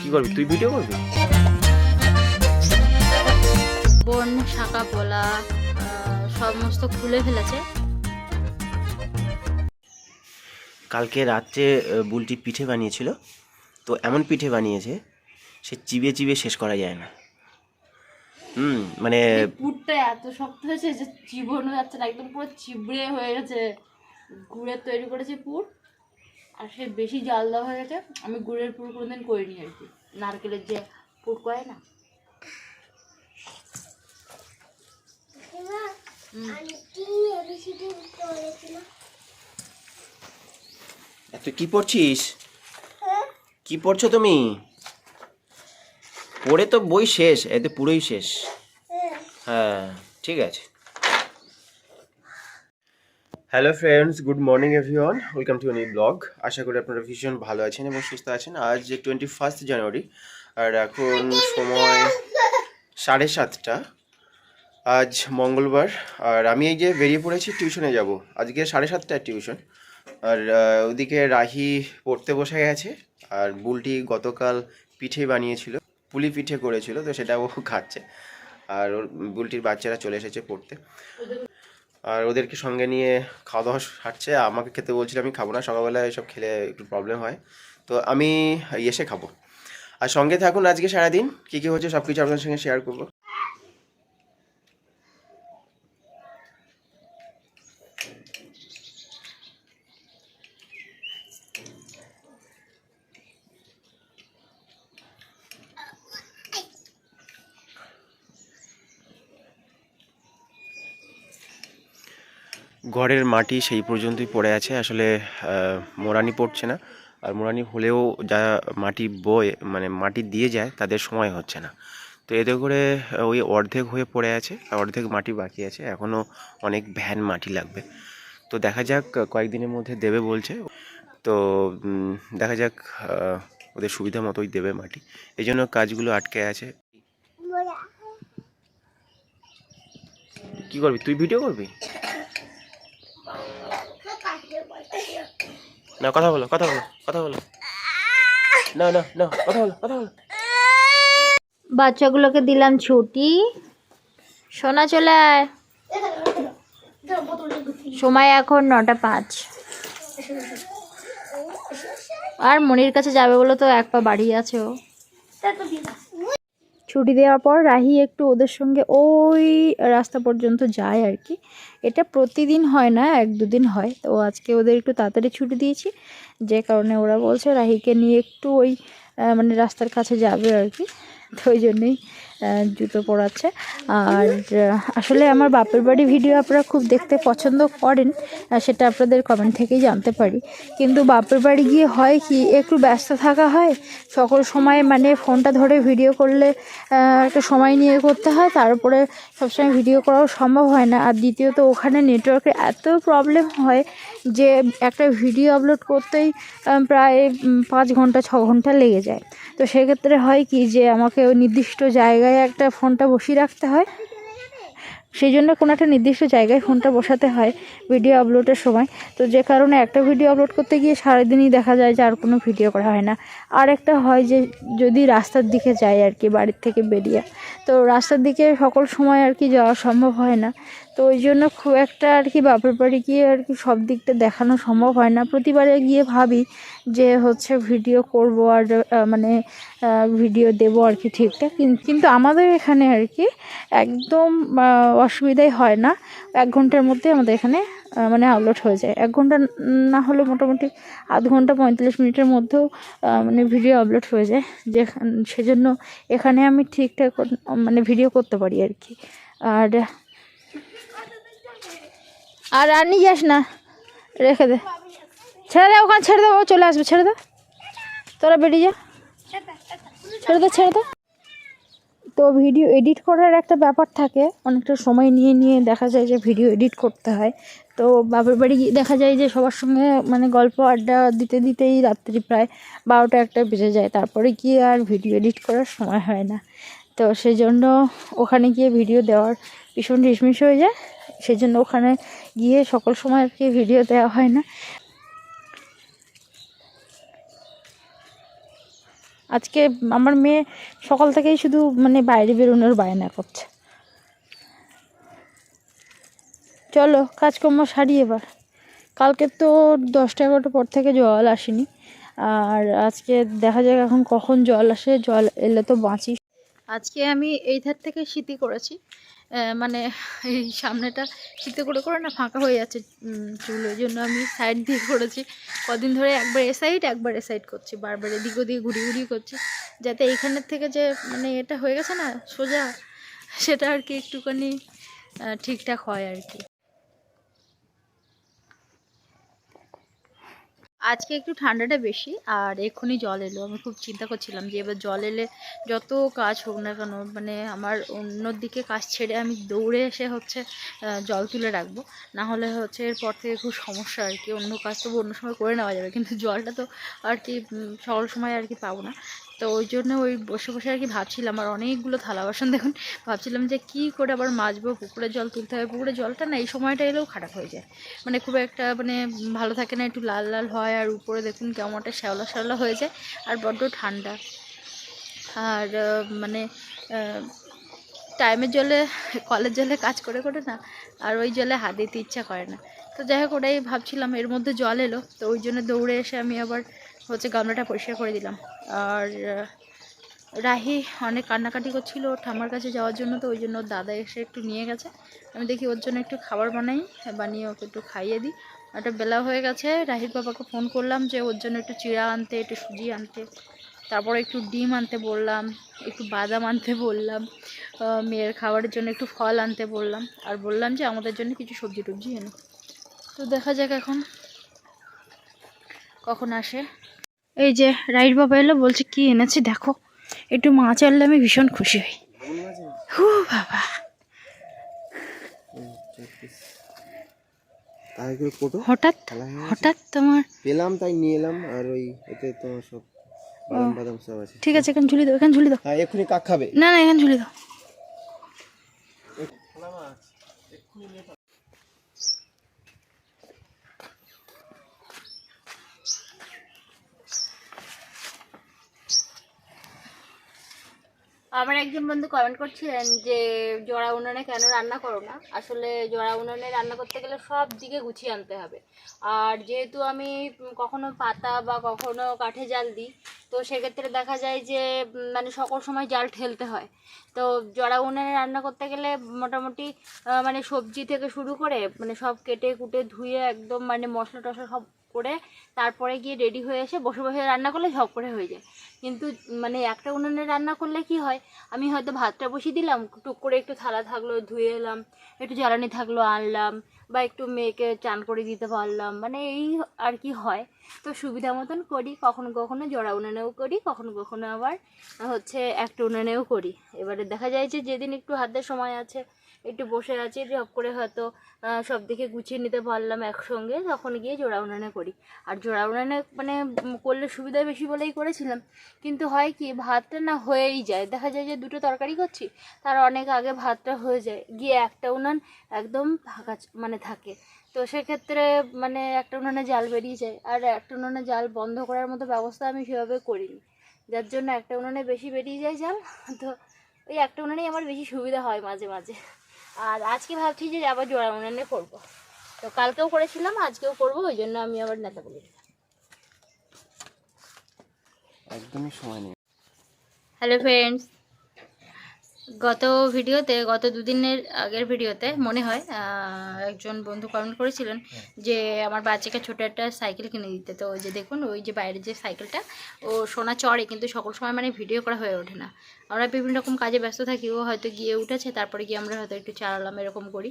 কি করবি? তুই ভিডিও করবি? বন শাখা পোলা সমস্ত খুলে ফেলেছে। কালকে রাত্রে বুলটি পিঠে বানিয়েছিল। তো এমন পিঠে বানিয়েছে সে চিবিয়ে চিবিয়ে শেষ করা যায় না। হুম মানে পুরটা এত শক্ত হয়েছে যে চিবনো যাচ্ছে না একদম পুরো চিবড়ে হয়ে গেছে। গুড়ের তৈরি করেছে পুর। আর সে বেশি জাল দেওয়া হয়ে গেছে আমি গুড়ের পুর কোনোদিন করিনি আর কি। নারকেলের যে পুর করে না? তুই কি পড়ছিস? কি পড়ছো তুমি? পড়ে তো বই শেষ এতে পুরোই শেষ। হ্যাঁ ঠিক আছে। Hello friends good morning everyone welcome to new blog আশা করি আপনারা ভীষণ ভালো আছেন এবং সুস্থ আছেন। আজ টোয়েন্টি ফার্স্ট জানুয়ারি আর এখন সময় সাড়ে সাতটা। আজ মঙ্গলবার, আর আমি এই যে বেরিয়ে পড়েছি টিউশনে যাব। আজকে সাড়ে সাতটায় টিউশন আর ওদিকে রাহি পড়তে বসে গেছে, আর বুলটি গতকাল পিঠে বানিয়েছিল, পুলি পিঠে করেছিল, তো সেটা ও খাচ্ছে। আর ওর বুলটির বাচ্চারা চলে এসেছে পড়তে। আর ওদেরকে সঙ্গে নিয়ে খাওয়া দাওয়া হাঁটছে আমাকে খেতে বলছিল, আমি খাব না, সকালবেলা এসব খেলে একটু প্রবলেম হয়। তো আমি এসে খাব। আর সঙ্গে থাকুন আজকে সারাদিন, কী কী হচ্ছে সব কিছু আপনার সঙ্গে শেয়ার করব। ঘরের মাটি সেই পর্যন্তই পড়ে আছে। আসলে মোরানি পড়ছে না। আর মোরানি হলেও যা মাটি বয়ে মানে মাটি দিয়ে যায়, তাদের সময় হচ্ছে না। তো এতে করে ওই অর্ধেক হয়ে পড়ে আছে অর্ধেক মাটি বাকি আছে। এখনও অনেক ভ্যান মাটি লাগবে। তো দেখা যাক, কয়েকদিনের মধ্যে দেবে বলছে। তো দেখা যাক ওদের সুবিধা মতোই দেবে মাটি। এই জন্য কাজগুলো আটকে আছে। কি করবি? তুই ভিডিও করবি? না, কথা বলো কথা বলো কথা বলো। না না না, কথা বলো কথা বলো। বাচ্চাগুলোকে দিলাম ছুটি। সোনা, চলে সময় এখন নটা পাঁচ। আর মনির কাছে যাবে বলে তো এক পা বাড়ি আছে ও। ছুটি দেওয়ার পর রাহি একটু ওদের সঙ্গে ওই রাস্তা পর্যন্ত যায় আর কি। এটা প্রতিদিন হয় না, এক দুদিন হয়। তো আজকে ওদের একটু তাড়াতাড়ি ছুটি দিয়েছি। যে কারণে ওরা বলছে রাহিকে নিয়ে একটু ওই মানে রাস্তার কাছে যাবে আর কি। তো ওই জন্যই জুতো পরাচ্ছে। আর আসলে আমার বাপের বাড়ি ভিডিও আপনারা খুব দেখতে পছন্দ করেন সেটা আপনাদের কমেন্ট থেকেই জানতে পারি। কিন্তু বাপের বাড়ি গিয়ে হয় কি, একটু ব্যস্ত থাকা হয়, সকল সময় মানে ফোনটা ধরে ভিডিও করলে একটা সময় নিয়ে করতে হয়, তারপরে সবসময় ভিডিও করাও সম্ভব হয় না। আর দ্বিতীয়ত, ওখানে নেটওয়ার্কের এত প্রবলেম হয় যে একটা ভিডিও আপলোড করতেই প্রায় পাঁচ ঘণ্টা, ছ ঘণ্টা লেগে যায়। তো সেক্ষেত্রে হয় কি যে আমাকে ওই নির্দিষ্ট জায়গায় একটা ফোনটা বসিয়ে রাখতে হয়। সেই জন্য কোনো একটা নির্দিষ্ট জায়গায় ফোনটা বসাতে হয় ভিডিও আপলোডের সময়। তো যে কারণে একটা ভিডিও আপলোড করতে গিয়ে সারাদিনই দেখা যায় যে আর কোনো ভিডিও করা হয় না। আর একটা হয় যে যদি রাস্তার দিকে যায় আর কি, বাড়ির থেকে বেরিয়ে, তো রাস্তার দিকে সকল সময় আর কি যাওয়া সম্ভব হয় না। তো ওই জন্য খুব একটা আর কি বাপের বাড়ি গিয়ে আর কি সব দিকটা দেখানো সম্ভব হয় না। প্রতিবারে গিয়ে ভাবি যে হচ্ছে ভিডিও করব আর মানে ভিডিও দেব আর কি ঠিকঠাক। কিন্তু আমাদের এখানে আর কি একদম অসুবিধাই হয় না। এক ঘণ্টার মধ্যে আমাদের এখানে মানে আপলোড হয়ে যায়। এক ঘণ্টা না হলে মোটামুটি আধ ঘণ্টা পঁয়তাল্লিশ মিনিটের মধ্যেও মানে ভিডিও আপলোড হয়ে যায়। যে সেজন্য এখানে আমি ঠিকঠাক মানে ভিডিও করতে পারি আর কি। আর আর আর নিয়ে যাস না। রেখে দে। ছেড়ে দে, ওখানে ছেড়ে দে, ও চলে আসবে, ছেড়ে দে। তোরা বেরিয়ে যা। ছেড়ে দে ছেড়ে দে। তো ভিডিও এডিট করার একটা ব্যাপার থাকে, অনেকটা সময় নিয়ে নিয়ে দেখা যায় যে ভিডিও এডিট করতে হয়। তো বাপের বাড়ি দেখা যায় যে সবার সঙ্গে মানে গল্প আড্ডা দিতে দিতেই রাত্রি প্রায় বারোটা একটা বেজে যায়। তারপরে গিয়ে আর ভিডিও এডিট করার সময় হয় না। তো সেই জন্য ওখানে গিয়ে ভিডিও দেওয়ার ভীষণ ঢিসমিস হয়ে যায়। সেই জন্য ওখানে গিয়ে সকল সময় আর কি ভিডিও দেওয়া হয় না। আজকে আমার মেয়ে সকাল থেকেই শুধু মানে বাইরে বেরোনোর বায়না করছে। চলো, কাজকর্ম সারি এবার। কালকে তো দশটা এগারোটার পর থেকে জল আসেনি। আর আজকে দেখা যাক এখন কখন জল আসে, জল এলে তো বাঁচি। আজকে আমি এই ধার থেকে শীতি করেছি। মানে এই সামনেটা শীতে করে করে না ফাঁকা হয়ে যাচ্ছে চুল। ওই জন্য আমি সাইড দিয়ে করেছি। কদিন ধরে একবার এ সাইড একবার এ সাইড করছি। বারবার এদিক ওদিক ঘুরি ঘুরি করছি। যাতে এইখানের থেকে যে মানে এটা হয়ে গেছে না, সোজা, সেটা আর কি একটুখানি ঠিকঠাক হয় আর কি। আজকে একটু ঠান্ডাটা বেশি, আর এক্ষুনি জল এলো। আমি খুব চিন্তা করছিলাম যে এবার জল এলে যত কাজ হোক না কেন মানে আমার অন্য দিকে কাজ ছেড়ে আমি দৌড়ে এসে হচ্ছে জল তুলে রাখব। না হলে হচ্ছে এরপর থেকে খুব সমস্যা আর কি। অন্য কাজ তো অন্য সময় করে নেওয়া যাবে, কিন্তু জলটা তো আর কি সকল সময় আর কি পাবো না। তো ওই জন্য ওই বসে বসে আর কি ভাবছিলাম, আর অনেকগুলো থালা বাসন দেখুন, ভাবছিলাম যে কি করে আবার মাজবো পুকুরের জল তুলতে হবে। পুকুরের জলটা না এই সময়টা এলেও খারাপ হয়ে যায়। মানে খুব একটা মানে ভালো থাকে না, একটু লাল লাল হয়, আর উপরে দেখুন কেমন একটা শ্যাওলা শ্যাওলা হয়ে যায়, আর বড্ড ঠান্ডা। আর মানে টাইমের জলে, কলের জলে কাজ করে করে না, আর ওই জলে হাত দিতে ইচ্ছা করে না। তো যাই হোক, ওটাই ভাবছিলাম, এর মধ্যে জল এলো, তো ওই জন্য দৌড়ে এসে আমি আবার হচ্ছে গামলাটা পরিষ্কার করে দিলাম। আর রাহি অনেক কান্নাকাটি করছিল ঠাম্মার কাছে যাওয়ার জন্য, তো ওই জন্য দাদা এসে একটু নিয়ে গেছে। আমি দেখি ওর জন্য একটু খাবার বানাই, বানিয়ে ওকে একটু খাইয়ে দিই। একটা বেলা হয়ে গেছে, রাহির বাবাকে ফোন করলাম যে ওর জন্য একটু চিড়া আনতে, একটু সুজি আনতে, তারপরে একটু ডিম আনতে বললাম, একটু বাদাম আনতে বললাম মেয়ের খাবারের জন্য একটু ফল আনতে বললাম, আর বললাম যে আমাদের জন্য কিছু সবজি টবজি এনে। তো দেখা যাক এখন। কখন আসে? এই যে রাইট বাবা এলো বলছে কি এনেছি দেখো। একটু মাছ আনলে আমি ভীষণ খুশি হই। হু বাবা। হঠাৎ। হঠাৎ তোমার পেলাম তাই নিয়ে এলাম আর ওই এতে তোমার সব বাদাম বাদাম সব আছে। ঠিক আছে এখানে ঝুলি দাও এখানে ঝুলি দাও। হ্যাঁ এক্ষুনি কাক খাবে? না না এখানে ঝুলি দাও। আমার একজন বন্ধু কমেন্ট করছিলেন যে, জোড়া উনুনে কেন রান্না করো না? আসলে জোড়া উনুনে রান্না করতে গেলে সব দিকে গুছিয়ে আনতে হবে। আর যেহেতু আমি কখনো পাতা বা কখনো কাঠে জাল দিই, তো সেক্ষেত্রে দেখা যায় যে মানে সকল সময় জাল ঠেলতে হয়। তো জোড়া উনুনে রান্না করতে গেলে মোটামুটি মানে সবজি থেকে শুরু করে মানে সব কেটে কুটে ধুয়ে একদম মানে মশলা টশলা সব করে তারপরে গিয়ে রেডি হয়ে এসে বসে বসে রান্না করলে ঝপ করে হয়ে যায়। কিন্তু মানে একটা উনুনে রান্না করলে কি হয়? আমি হয়তো ভাতটা বসিয়ে দিলাম, টুক করে একটু থালা থাকল, ধুয়ে এলাম, একটু জ্বালানি থাকল, আনলাম বা একটু মেয়েকে চান করে দিতে পারলাম মানে এই আর কি হয়। তো সুবিধা মতন করি, কখনো কখনো জোড়া উনুনেও করি, কখনো কখনো আবার হচ্ছে একটা উনুনেও করি। এবারে দেখা যায় যে যেদিন একটু হাতে সময় আছে একটু বসে আছি জব করে হয়তো সব দিকে গুছিয়ে নিতে পারলাম একসঙ্গে। তখন গিয়ে জোড়া উনানে করি। আর জোড়া উনানে মানে করলে সুবিধা বেশি বলেই করেছিলাম। কিন্তু হয় কি, ভাতটা না হয়েই যায়। দেখা যায় যে দুটো তরকারি করছি, তার অনেক আগে ভাতটা হয়ে যায়। গিয়ে একটা উনান একদম ফাঁকা মানে থাকে। তো সেক্ষেত্রে মানে একটা উনানে জাল বেরিয়ে যায়। আর একটা উনানে জাল বন্ধ করার মতো ব্যবস্থা আমি সেভাবে করিনি। যার জন্য একটা উনানে বেশি বেরিয়ে যায় জাল। তো ওই একটা উনানেই আমার বেশি সুবিধা হয় মাঝে মাঝে। আর আজকে ভাবছি যে আবার জোড়া উনানে করব। তো কালকেও করেছিলাম আজকেও করব ওই জন্য আমি আবার নেতা বলি একদমই সময় নেই। হ্যালো ফ্রেন্ডস গত ভিডিওতে গত দুদিনের আগের ভিডিওতে মনে হয় একজন বন্ধু কমেন্ট করেছিলেন যে আমার বাচ্চাকে ছোটো একটা সাইকেল কিনে দিতে। তো ওই যে দেখুন ওই যে বাইরের যে সাইকেলটা ও সোনা চড়ে কিন্তু সকল সময় মানে ভিডিও করা হয়ে ওঠে না। আমরা বিভিন্ন রকম কাজে ব্যস্ত থাকি ও হয়তো গিয়ে উঠেছে তারপরে গিয়ে আমরা হয়তো একটু চালালাম এরকম করি।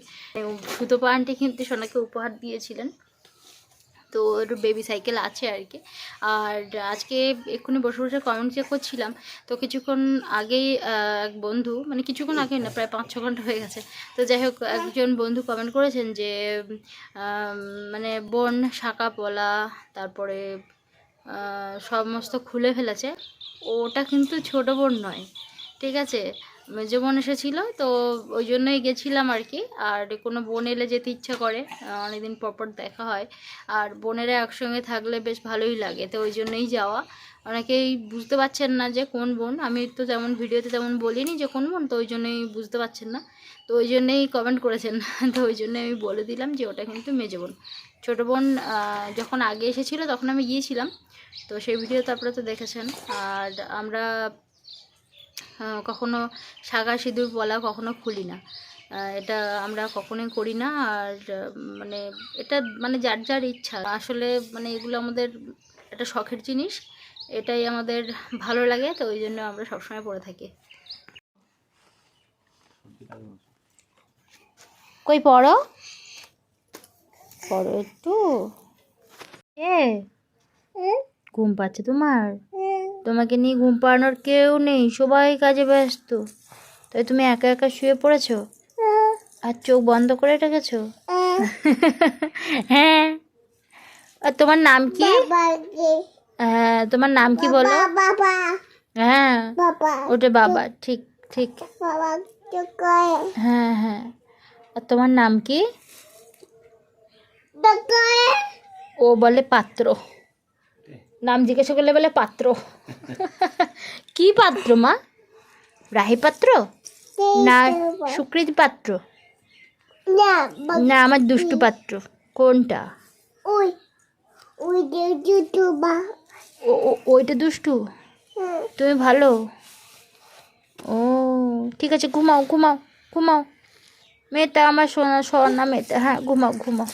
সুতোপা আন্টি কিন্তু সোনাকে উপহার দিয়েছিলেন। তো ওর বেবি সাইকেল আছে আর কি আর আজকে এক্ষুনি বসে বসে কমেন্ট চেক করছিলাম। তো কিছুক্ষণ আগেই এক বন্ধু মানে কিছুক্ষণ আগে না, প্রায় পাঁচ ছ ঘণ্টা হয়ে গেছে। তো যাই হোক, একজন বন্ধু কমেন্ট করেছেন যে মানে বন শাঁকা পলা, তারপরে সমস্ত খুলে ফেলেছে। ওটা কিন্তু ছোট বোন নয়, ঠিক আছে? বোন এসেছিল, তো ওই জন্যই গেছিলাম আর কি। আর কোনো বোন এলে যেতে ইচ্ছা করে অনেকদিন পর পর দেখা হয়। আর বোনেরা একসঙ্গে থাকলে বেশ ভালোই লাগে, তো ওই জন্যই যাওয়া। অনেকেই বুঝতে পারছেন না যে কোন বোন। আমি তো তেমন ভিডিওতে তেমন বলিনি যে কোন বোন, তো ওই জন্যই বুঝতে পারছেন না। তো ওই জন্যই কমেন্ট করেছেন। তো ওই জন্য আমি বলে দিলাম যে ওটা কিন্তু মেজো বোন। ছোটো বোন যখন আগে এসেছিল তখন আমি গিয়েছিলাম। তো সেই ভিডিও তো আপনারা তো দেখেছেন। আর আমরা কখনো শাগা সিঁদুর বলা কখনো খুলি না। এটা আমরা কখনোই করি না। আর মানে এটা মানে যার যার ইচ্ছা। আসলে মানে এগুলো আমাদের একটা শখের জিনিস। এটাই আমাদের ভালো লাগে, তো ওই জন্য আমরা সবসময় পরে থাকি। কই পড়ো? পড়ো একটু। এ, ঘুম পাচ্ছে তোমার? তোমাকে নিয়ে ঘুম পাড়ানোর কেউ নেই সবাই কাজে ব্যস্ত। তাই তুমি একা একা শুয়ে পড়েছো? আর চোখ বন্ধ করে রেখেছো? হ্যাঁ। আর তোমার নাম কি? হ্যাঁ তোমার নাম কি বলো? হ্যাঁ ওটা বাবা ঠিক ঠিক। হ্যাঁ হ্যাঁ। আর তোমার নাম কি? ও বলে পাত্র। নাম জিজ্ঞাসা করলে বলে পাত্র। কি পাত্র মা? রাহি পাত্র? না সুকৃতি পাত্র? না আমার দুষ্টু পাত্র। কোনটা? ওইটা দুষ্টু? তুমি ভালো? ও ঠিক আছে ঘুমাও ঘুমাও ঘুমাও। মেয়েটা আমার সোনা সোনা মেয়েটা হ্যাঁ ঘুমাও ঘুমাও।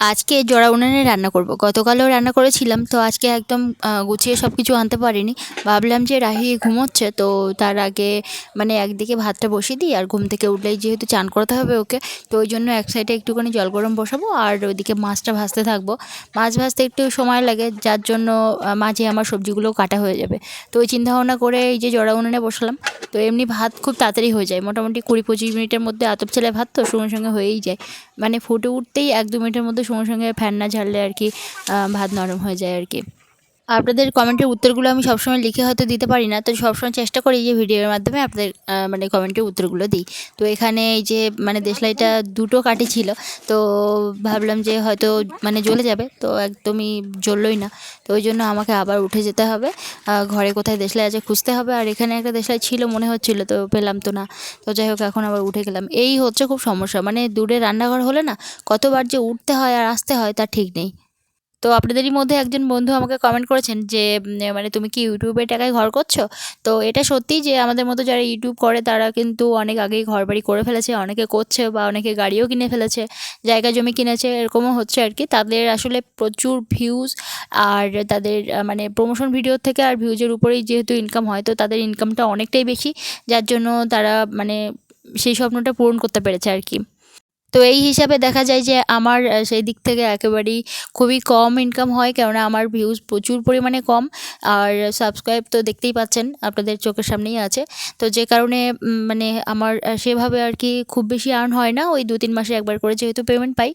আজকে জড়া উনানে রান্না করব। গতকালও রান্না করেছিলাম, তো আজকে একদম গুছিয়ে সব কিছু আনতে পারিনি। ভাবলাম যে রাহি ঘুমোচ্ছে, তো তার আগে মানে একদিকে ভাতটা বসিয়ে দিই আর ঘুম থেকে উঠলেই যেহেতু চান করতে হবে ওকে, তো ওই জন্য এক সাইডে একটুখানি জল গরম বসাবো আর ওইদিকে মাছটা ভাজতে থাকব। মাছ ভাজতে একটু সময় লাগে, যার জন্য মাঝে আমার সবজিগুলো কাটা হয়ে যাবে। তো ওই চিন্তাভাবনা করে এই যে জড়া উনানে বসালাম, তো এমনি ভাত খুব তাড়াতাড়ি হয়ে যায়। মোটামুটি কুড়ি পঁচিশ মিনিটের মধ্যে আতপ ছেলে ভাত তো সঙ্গে সঙ্গে হয়েই যায়। মানে ফুটে উঠতেই এক দু মিনিটের মধ্যে সঙ্গে সঙ্গে ফ্যান না ঝাড়লে আর কি ভাত নরম হয়ে যায় আর কি। আপনাদের কমেন্টের উত্তরগুলো আমি সবসময় লিখে হয়তো দিতে পারি না, তো সবসময় চেষ্টা করি যে ভিডিওর মাধ্যমে আপনাদের মানে কমেন্টের উত্তরগুলো দিই। তো এখানে এই যে মানে দেশলাইটা দুটো কাঠি ছিল, তো ভাবলাম যে হয়তো মানে জ্বলে যাবে, তো একদমই জ্বললোই না। তো ওই জন্য আমাকে আবার উঠে যেতে হবে ঘরে কোথায় দেশলাই আছে খুঁজতে হবে, আর এখানে একটা দেশলাই ছিল মনে হচ্ছিল, তো পেলাম তো না। তো যাই হোক, এখন আবার উঠে গেলাম। এই হচ্ছে খুব সমস্যা মানে দূরে রান্নাঘর হলে না, কতবার যে উঠতে হয় আর আসতে হয় তা ঠিক নেই। তো আপনাদেরই মধ্যে একজন বন্ধু আমাকে কমেন্ট করেছেন যে মানে তুমি কি ইউটিউবের টাকায় ঘর করছ? তো এটা সত্যি যে আমাদের মতো যারা ইউটিউব করে তারা কিন্তু অনেক আগেই ঘর বাড়ি করে ফেলেছে, অনেকে করছে বা অনেকে গাড়িও কিনে ফেলেছে, জায়গা জমি কিনেছে, এরকমও হচ্ছে আর কি তাদের আসলে প্রচুর ভিউজ আর তাদের মানে প্রমোশন ভিডিও থেকে আর ভিউজের উপরেই যেহেতু ইনকাম হয়, তো তাদের ইনকামটা অনেকটাই বেশি, যার জন্য তারা মানে সেই স্বপ্নটা পূরণ করতে পেরেছে আর কি তো এই হিসাবে দেখা যায় যে আমার সেই দিক থেকে একেবারেই খুবই কম ইনকাম হয়, কেননা আমার ভিউজ প্রচুর পরিমাণে কম। আর সাবস্ক্রাইব তো দেখতেই পাচ্ছেন, আপনাদের চোখের সামনেই আছে। তো যে কারণে মানে আমার সেভাবে আর কি খুব বেশি আর্ন হয় না। ওই দু তিন মাসে একবার করে যেহেতু পেমেন্ট পাই।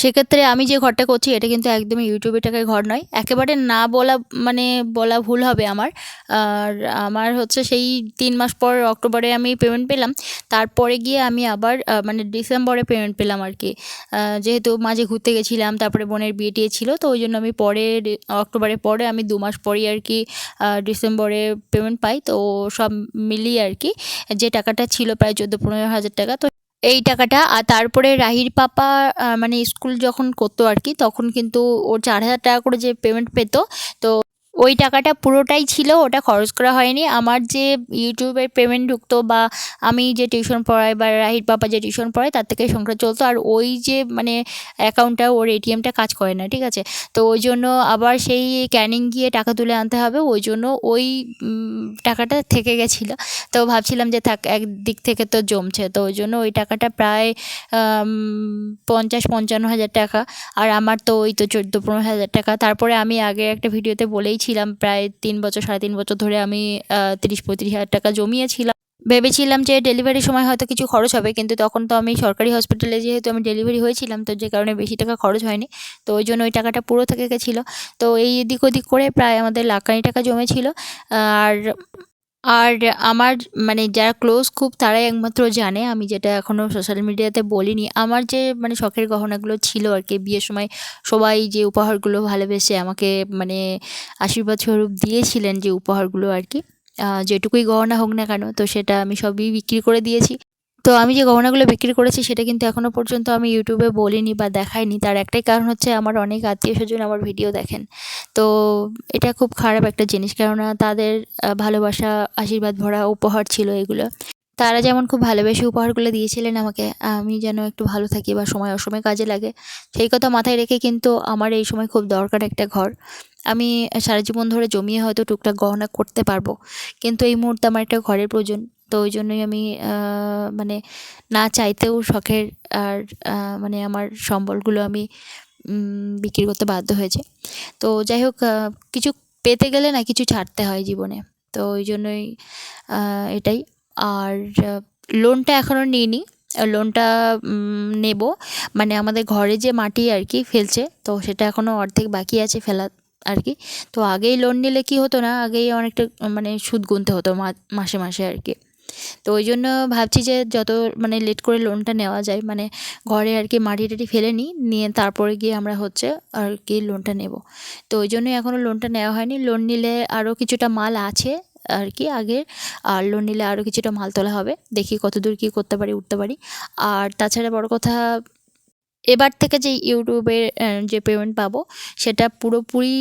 সেক্ষেত্রে আমি যে ঘরটা করছি, এটা কিন্তু একদমই ইউটিউবে টাকায় ঘর নয়। একেবারে না বলা মানে বলা ভুল হবে আমার। আর আমার হচ্ছে সেই তিন মাস পর অক্টোবরে আমি পেমেন্ট পেলাম। তারপরে গিয়ে আমি আবার মানে ডিসেম্বরে পেমেন্ট পেলাম আর কি। যেহেতু মাঝে ঘুরতে গেছিলাম, তারপরে বোনের বিয়ে টিয়ে ছিল, তো ওই জন্য আমি পরে, অক্টোবরের পরে আমি দু মাস পরেই আর কি ডিসেম্বরে পেমেন্ট পাই। তো সব মিলিয়ে আর কি, যে টাকাটা ছিল প্রায় চোদ্দ পনেরো হাজার টাকা, তো এই টাকাটা, আর তারপরে রাহির পাপা মানে স্কুল যখন করতো আর কি, তখন কিন্তু ও চার হাজার টাকা করে যে পেমেন্ট পেতো, তো ওই টাকাটা পুরোটাই ছিল, ওটা খরচ করা হয়নি। আমার যে ইউটিউবের পেমেন্ট ঢুকতো বা আমি যে টিউশন পড়াই বা রাহির বাবা যে টিউশন পড়ায়, তার থেকে সংসার চলতো। আর ওই যে মানে অ্যাকাউন্টটা, ওর এটিএমটা কাজ করে না, ঠিক আছে? তো ওই জন্য আবার সেই ক্যানিং গিয়ে টাকা তুলে আনতে হবে। ওই জন্য ওই টাকাটা থেকে গেছিল। তো ভাবছিলাম যে থাক একদিক থেকে তো জমছে। তো ওই জন্য ওই টাকাটা প্রায় পঞ্চাশ পঞ্চান্ন হাজার টাকা। আর আমার তো ওই তো চোদ্দ পনেরো হাজার টাকা। তারপরে আমি আগে একটা ভিডিওতে বলেইছিলাম প্রায় তিন বছর, সাড়ে তিন বছর ধরে আমি তিরিশ, পঁয়ত্রিশ হাজার টাকা জমিয়েছিলাম। ভেবেছিলাম যে ডেলিভারির সময় হয়তো কিছু খরচ হবে, কিন্তু তখন তো আমি সরকারি হসপিটালে যেহেতু আমি ডেলিভারি হয়েছিলাম, তো যে কারণে বেশি টাকা খরচ হয়নি। তো ওই জন্য ওই টাকাটা পুরো থেকে গেছিল। তো এই এদিক ওদিক করে প্রায় আমাদের লাখানি টাকা জমেছিল। আর আর আমার মানে যারা ক্লোজ খুব তারাই একমাত্র জানে। আমি যেটা এখনও সোশ্যাল মিডিয়াতে বলিনি। আমার যে মানে শখের গহনাগুলো ছিল আর কি বিয়ের সময়, সবাই যে উপহারগুলো ভালোবেসে আমাকে মানে আশীর্বাদ স্বরূপ দিয়েছিলেন যে উপহারগুলো আর কি যেটুকুই গহনা হোক না কেন, তো সেটা আমি সবই বিক্রি করে দিয়েছি। তো আমি যে গহনাগুলো বিক্রি করেছি সেটা কিন্তু এখনও পর্যন্ত আমি ইউটিউবে বলিনি বা দেখাইনি। তার একটাই কারণ হচ্ছে আমার অনেক আত্মীয় স্বজন আমার ভিডিও দেখেন। তো এটা খুব খারাপ একটা জিনিস কেননা তাদের ভালোবাসা, আশীর্বাদ ভরা উপহার ছিল এগুলো। তারা যেমন খুব ভালোবেসে উপহারগুলো দিয়েছিলেন আমাকে, আমি যেন একটু ভালো থাকি বা সময় অসময় কাজে লাগে, সেই কথা মাথায় রেখে কিন্তু আমার এই সময় খুব দরকার একটা ঘর। আমি সারা জীবন ধরে জমিয়ে হয়তো টুকটাক গহনা করতে পারব, কিন্তু এই মুহূর্তে আমার একটা ঘরের প্রয়োজন। তো ওই জন্যই আমি মানে না চাইতেও শখের আর মানে আমার সম্বলগুলো আমি বিক্রি করতে বাধ্য হয়েছে। তো যাই হোক কিছু পেতে গেলে না কিছু ছাড়তে হয় জীবনে। তো ওই জন্যই এটাই। আর লোনটা এখনও নিইনি। লোনটা নেব। মানে আমাদের ঘরে যে মাটি আর কি ফেলছে, তো সেটা এখনও অর্ধেক বাকি আছে ফেলা আর কি। তো আগেই লোন নিলে কি হতো না? আগেই অনেকটা মানে সুদ গুনতে হতো মাসে মাসে আর কি। তো ওই জন্য ভাবছি যে যত মানে লেট করে লোনটা নেওয়া যায় মানে ঘরে আর কি মাটি টাটি ফেলে নিই, নিয়ে তারপরে গিয়ে আমরা হচ্ছে আর কি লোনটা নেব। তো ওই জন্যই এখনও লোনটা নেওয়া হয়নি। লোন নিলে আরও কিছুটা মাল আছে আর কি আগে, আর লোন নিলে আরও কিছুটা মাল তোলা হবে। দেখি কত দূর কী করতে পারি, উঠতে পারি। আর তাছাড়া বড় কথা এবার থেকে যে ইউটিউবের যে পেমেন্ট পাবো, সেটা পুরোপুরি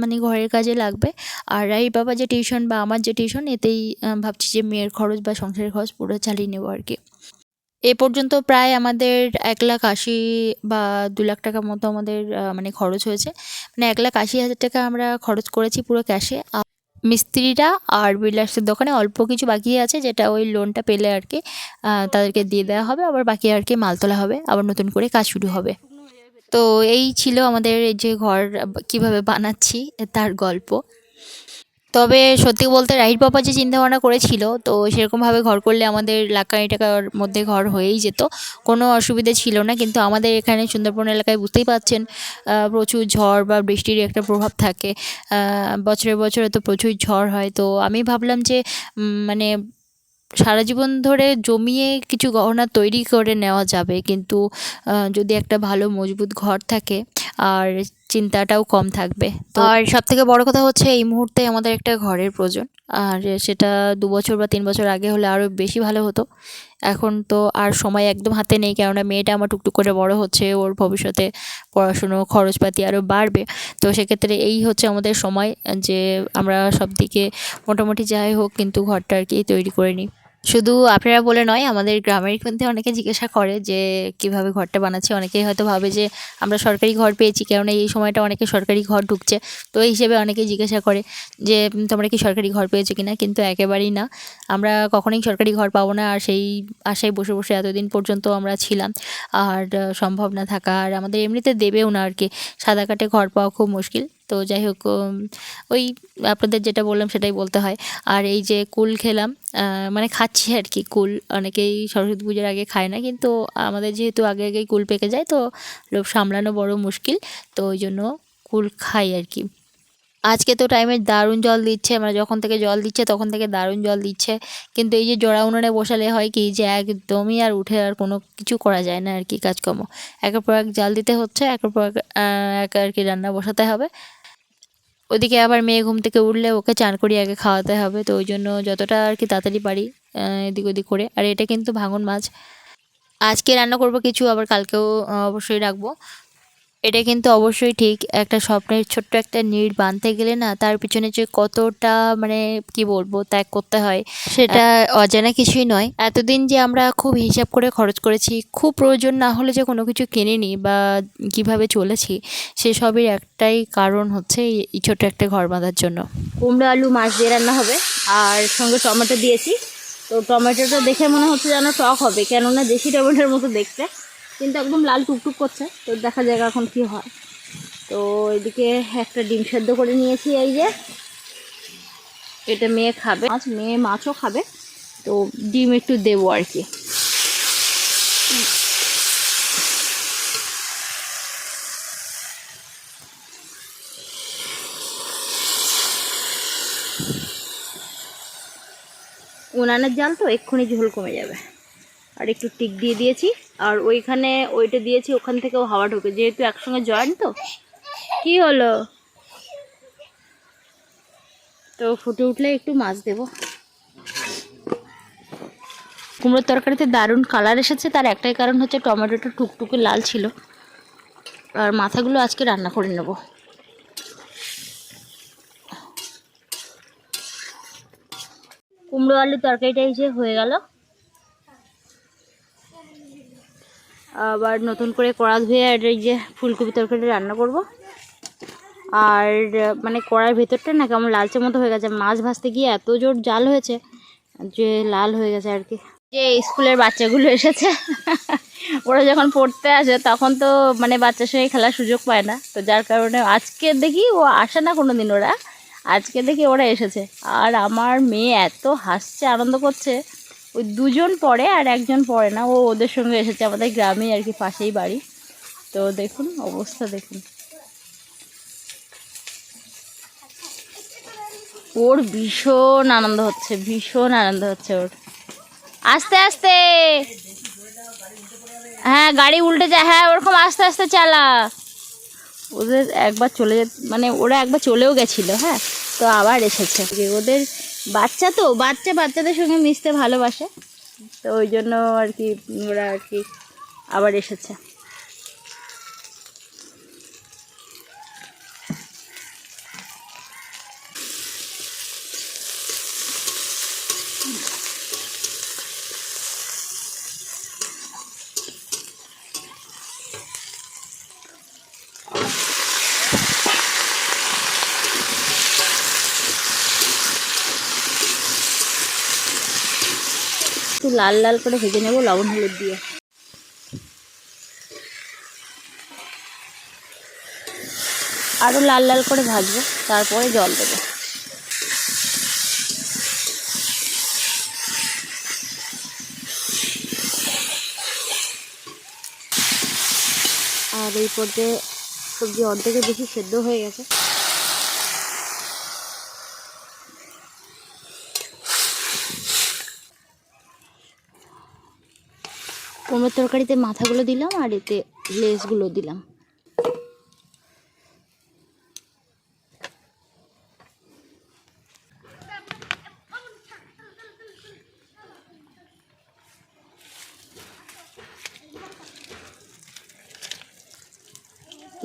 মানে ঘরের কাজে লাগবে। আর রাই বাবা যে টিউশন বা আমার যে টিউশন এতেই ভাবছি যে মেয়ের খরচ বা সংসারের খরচ পুরো চালিয়ে নেব আর কি। এ পর্যন্ত প্রায় আমাদের এক লাখ আশি বা দু লাখ টাকার মতো আমাদের মানে খরচ হয়েছে। মানে এক লাখ আশি হাজার টাকা আমরা খরচ করেছি পুরো ক্যাশে মিস্ত্রিরা আর বিল্ডার্সের দোকানে অল্প কিছু বাকি আছে, যেটা ওই লোনটা পেলে আর কি তাদেরকে দিয়ে দেওয়া হবে, আবার বাকি আর কি মাল তোলা হবে, আবার নতুন করে কাজ শুরু হবে। তো এই ছিল আমাদের যে ঘর, কীভাবে বানাচ্ছি, তার গল্প। তবে সত্যি বলতে রাহির বাবা যে চিন্তা ভাবনা করেছিল, তো সেরকমভাবে ঘর করলে আমাদের লাখ খানিক টাকার মধ্যে ঘর হয়েই যেত। কোনো অসুবিধা ছিল না, কিন্তু আমাদের এখানে সুন্দরবন এলাকায় বুঝতেই পাচ্ছেন প্রচুর ঝড় বা বৃষ্টির একটা প্রভাব থাকে। বছরে বছরে তো প্রচুর ঝড় হয়। তো আমি ভাবলাম যে মানে সারা জীবন ধরে জমিয়ে কিছু গহনা তৈরি করে নেওয়া যাবে, কিন্তু যদি একটা ভালো মজবুত ঘর থাকে, আর চিন্তাটাও কম থাকবে। তো আর সব থেকে বড় কথা হচ্ছে এই মুহূর্তে আমাদের একটা ঘরের প্রয়োজন। আর সেটা দু বছর বা তিন বছর আগে হলে আরও বেশি ভালো হতো। এখন তো আর সময় একদম হাতে নেই কেননা মেয়েটা আমার টুকটুক করে বড় হচ্ছে ওর ভবিষ্যতে পড়াশুনো খরচপাতি আরও বাড়বে। তো সেক্ষেত্রে এই হচ্ছে আমাদের সময় যে আমরা সব দিকে মোটামুটি যাই হোক কিন্তু ঘরটা আর কি তৈরি করে নিই। শুধু আপনারা বলে নয়, আমাদের গ্রামের মধ্যে অনেকে জিজ্ঞাসা করে যে, কীভাবে ঘরটা বানাচ্ছে? অনেকেই হয়তো ভাবে যে, আমরা সরকারি ঘর পেয়েছি, কেননা এই সময়টা অনেকে সরকারি ঘর ঢুকছে। তো এই হিসেবে অনেকেই জিজ্ঞাসা করে যে তোমরা কি সরকারি ঘর পেয়েছ কিনা? কিন্তু একেবারেই না। আমরা কখনোই সরকারি ঘর পাবো না, আর সেই আশায় বসে বসে এতদিন পর্যন্ত আমরা ছিলাম। আর সম্ভব না থাকা। আর আমাদের এমনিতে দেবেও না আর কি। সাদা কাটে ঘর পাওয়া খুব মুশকিল। তো যাই হোক ওই আপনাদের যেটা বললাম সেটাই বলতে হয়। আর এই যে কুল খেলাম মানে খাচ্ছি আর কি কুল। অনেকেই সরস্বতী পুজোর আগে খায় না, কিন্তু আমাদের যেহেতু আগে আগেই কুল পেকে যায়, তো সামলানো বড় মুশকিল। তো ওই জন্য কুল খাই আর কি। আজকে তো টাইমে দারুণ জল দিচ্ছে মানে যখন থেকে জল দিচ্ছে তখন থেকে দারুণ জল দিচ্ছে। কিন্তু এই যে জোড়া উনুনে বসালে হয় কি যে একদমই আর উঠে আর কোনো কিছু করা যায় না আর কি কাজকর্ম। একের পর এক জাল দিতে হচ্ছে, একের পর এক আর কি রান্না বসাতে হবে। ওদিকে আবার মেয়ে ঘুম থেকে উঠলে ওকে চান করিয়ে আগে খাওয়াতে হবে, তো ওই জন্য যতটা আর কি তাড়াতাড়ি পারি এদিক ওদিক করে। আর এটা কিন্তু ভাঙন মাছ। আজকে রান্না করব কিছু, আবার কালকেও অবশ্যই রাখব। এটা কিন্তু অবশ্যই ঠিক। একটা স্বপ্নের ছোট্ট একটা নিড় বাঁধতে গেলে না তার পিছনে যে কতটা মানে কি বলব ত্যাগ করতে হয় সেটা অজানা কিছুই নয়। এতদিন যে আমরা খুব হিসাব করে খরচ করেছি খুব প্রয়োজন না হলে যে কোনো কিছু কিনিনি বা কীভাবে চলেছি সেসবের একটাই কারণ হচ্ছে এই- ছোট্ট একটা ঘর বাঁধার জন্য। কুমড়ো আলু মাছ দিয়ে রান্না হবে আর সঙ্গে টমেটো দিয়েছি। তো টমেটোটা দেখে মনে হচ্ছে যেন টক হবে। কেননা দেশি টমেটোর মতো দেখতে। কিন্তু একদম লাল টুকটুক করছে, তো দেখা যাক এখন কি হয়। তো এদিকে একটা ডিম সেদ্ধ করে নিয়েছি এই যে। এটা মেয়ে খাবে, মাছ, মেয়ে মাছও খাবে, তো ডিম একটু দেবো আর কি। উনানের জাল তো এক্ষুনি ঝোল কমে যাবে। আর একটু টিক দিয়ে দিয়েছি। আর ওইখানে ওইটা দিয়েছি, ওখান থেকেও হাওয়া ঢোকে। যেহেতু একসঙ্গে জয়েন্ট তো। কি হলো? তো ফুটে উঠলে একটু মাছ দেবো। কুমড়োর তরকারিতে দারুণ কালার এসেছে। তার একটাই কারণ হচ্ছে টমেটোটা টুকটুকে লাল ছিল। আর মাথাগুলো আজকে রান্না করে নেব। কুমড়ো আলুর তরকারিটা এই যে হয়ে গেল। আবার নতুন করে কড়া ধুয়ে আর এই যে ফুলকপি তরকারি রান্না করব। আর মানে কড়ার ভেতরটা না কেমন লালচে মতো হয়ে গেছে। মাছ ভাজতে গিয়ে এত জোর জাল হয়েছে যে লাল হয়ে গেছে আর কি। যে স্কুলের বাচ্চাগুলো এসেছে, ওরা যখন পড়তে আসে তখন তো মানে বাচ্চার সঙ্গে খেলার সুযোগ পায় না। তো যার কারণে আজকে দেখি ও আসে না কোনো দিন ওরা। আজকে দেখি ওরা এসেছে। আর আমার মেয়ে এত হাসছে, আনন্দ করছে। ওই দুজন পড়ে আর একজন পড়ে না। ও ওদের সঙ্গে এসেছে আমাদের গ্রামেই আর কি, পাশেই বাড়ি। তো দেখুন, অবস্থা দেখুন। ওর ভীষণ আনন্দ হচ্ছে, ভীষণ আনন্দ হচ্ছে ওর। আস্তে আস্তে! হ্যাঁ গাড়ি উল্টে যায়। হ্যাঁ ওরকম আস্তে আস্তে চালা। ওদের একবার চলে মানে ওরা একবার চলেও গেছিল হ্যাঁ? তো আবার এসেছে। ওদের বাচ্চা তো, বাচ্চা বাচ্চাদের সঙ্গে মিশতে ভালোবাসে। তো ওই জন্য আর কি ওরা আর কি আবার এসেছে। লাল লাল করে ভেজে নেব, লবণ, হলুদ দিয়ে। আরও লাল লাল করে ভাজবো, তারপরে জল দেবো। আর এই পর্যায়ে সবজি অর্ধেকের বেশি সেদ্ধ হয়ে গেছে। কুমড়োর তরকারিতে মাথাগুলো দিলাম আর এতে লেসগুলো দিলাম।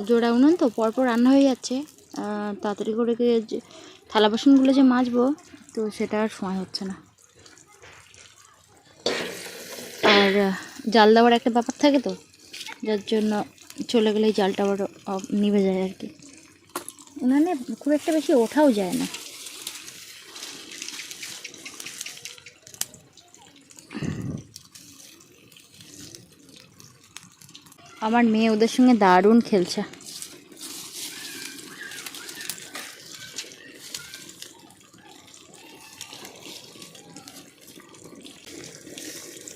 জোড়া উনুন তো, পরপর রান্না হয়ে যাচ্ছে। তাড়াতাড়ি করে থালা বাসনগুলো যে মাজবো, তো সেটা আর সময় হচ্ছে না আর আহ, জাল দেওয়ার একটা ব্যাপার থাকে তো, যার জন্য চলে গেলেই জালটা আবার নিভে যায় আর কি। উনানে খুব একটা বেশি ওঠাও যায় না। আমার মেয়ে ওদের সঙ্গে দারুণ খেলছে।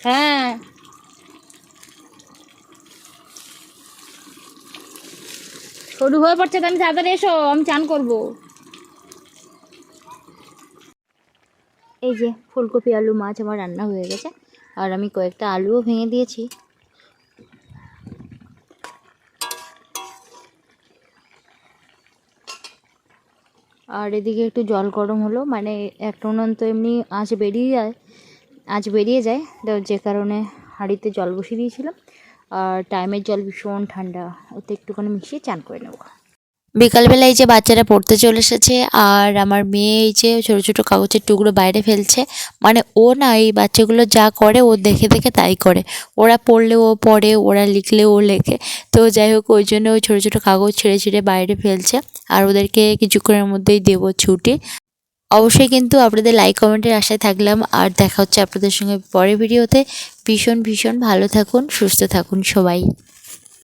হ্যাঁ সরু হয়ে পড়ছে তো আমি তাড়াতাড়ি এসো, আমি চান করব। এই যে ফুলকপি, আলু, মাছ আমার রান্না হয়ে গেছে। আর আমি কয়েকটা আলুও ভেঙে দিয়েছি। আর এদিকে একটু জল গরম হলো মানে একটা উনুন তো এমনি আঁচ বেরিয়ে যায়, আঁচ বেরিয়ে যায়, তো যে কারণে হাঁড়িতে জল বসিয়ে দিয়েছিলাম। আর টাইমের জল ভীষণ ঠান্ডা, ওতে একটুখানি মিশিয়ে চান করে নেব। বিকালবেলা এই যে বাচ্চারা পড়তে চলে এসেছে, আর আমার মেয়ে এই যে ছোটো ছোটো কাগজের টুকরো বাইরে ফেলছে মানে ও না এই বাচ্চাগুলো যা করে, ও দেখে দেখে তাই করে। ওরা পড়লে ও পড়ে, ওরা লিখলে ও লেখে। তো যাই হোক, ওই জন্য ওই ছোটো ছোটো কাগজ ছেড়ে ছিঁড়ে বাইরে ফেলছে, আর ওদেরকে কিছুক্ষণের মধ্যেই দেবো ছুটি। অবশ্যই কিন্তু আপনাদের লাইক কমেন্টের আশায় থাকলাম। আর দেখা হচ্ছে আপনাদের সঙ্গে পরের ভিডিওতে। ভীষণ ভীষণ ভালো থাকুন, সুস্থ থাকুন সবাই।